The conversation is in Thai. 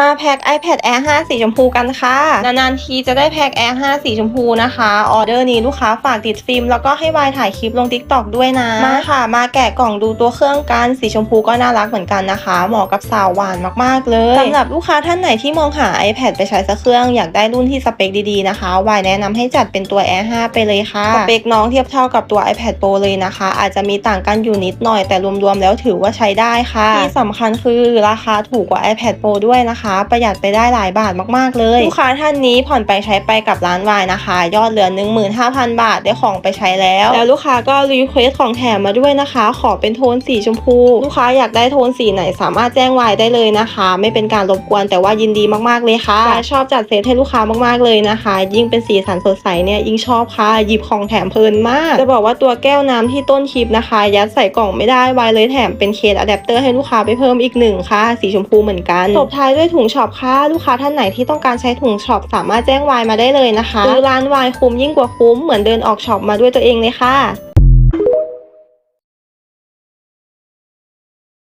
มาแพ็ค iPad Air 5 สีชมพูกันค่ะ นานๆทีจะได้แพ็ค Air 5 สีชมพูนะคะ ออเดอร์นี้ลูกค้าฝากติดฟิล์มแล้วก็ให้วายถ่ายคลิปลง TikTok ด้วยนะ มาค่ะ มาแกะกล่องดูตัวเครื่องกัน สีชมพูก็น่ารักเหมือนกันนะคะ เหมาะกับสาวหวานมากๆเลยสำหรับลูกค้าท่านไหนที่มองหา iPad ไปใช้สักเครื่องอยากได้รุ่นที่สเปคดีๆนะคะวายแนะนำให้จัดเป็นตัว Air 5 ไปเลยค่ะสเปคน้องเทียบเท่ากับตัว iPad Pro เลยนะคะ อาจจะมีต่างกันอยู่นิดหน่อยแต่รวมๆแล้วถือว่าใช้ได้ค่ะ ที่สำคัญคือราคาถูกกว่า iPad Pro ด้วยนะคะประหยัดไปได้หลายบาทมากๆ เลยลูกค้าท่านนี้ผ่อนไปใช้ไปกับร้านวายนะคะ ยอดเหลือ 15,000 บาทได้ของไปใช้แล้ว แล้วลูกค้าก็รีเควสของแถมมาด้วยนะคะ ขอเป็นโทนสีชมพู ลูกค้าอยากได้โทนสีไหนสามารถแจ้งวายได้เลยนะคะ ไม่เป็นการรบกวนแต่ว่ายินดีมากๆเลยค่ะชอบจัดเซตให้ลูกค้ามากๆเลยนะคะ ยิ่งเป็นสีสันสดใสเนี่ยยิ่งชอบค่ะ หยิบของแถมเพลินมาก จะบอกว่าตัวแก้วน้ำที่ต้นคลิปนะคะ ยัดใส่กล่องไม่ได้วายเลยแถมเป็นเคสอะแดปเตอร์ให้ลูกค้าไปเพิ่มอีกหนึ่งค่ะ สีชมพูเหมือนกันตบท้ายด้วยถุถุงช็อปค่ะ ลูกค้าท่านไหนที่ต้องการใช้ถุงช็อปสามารถแจ้งวายมาได้เลยนะคะซื้อร้านวายคุ้มยิ่งกว่าคุ้มเหมือนเดินออกช็อปมาด้วยตัวเองเลยค่ะ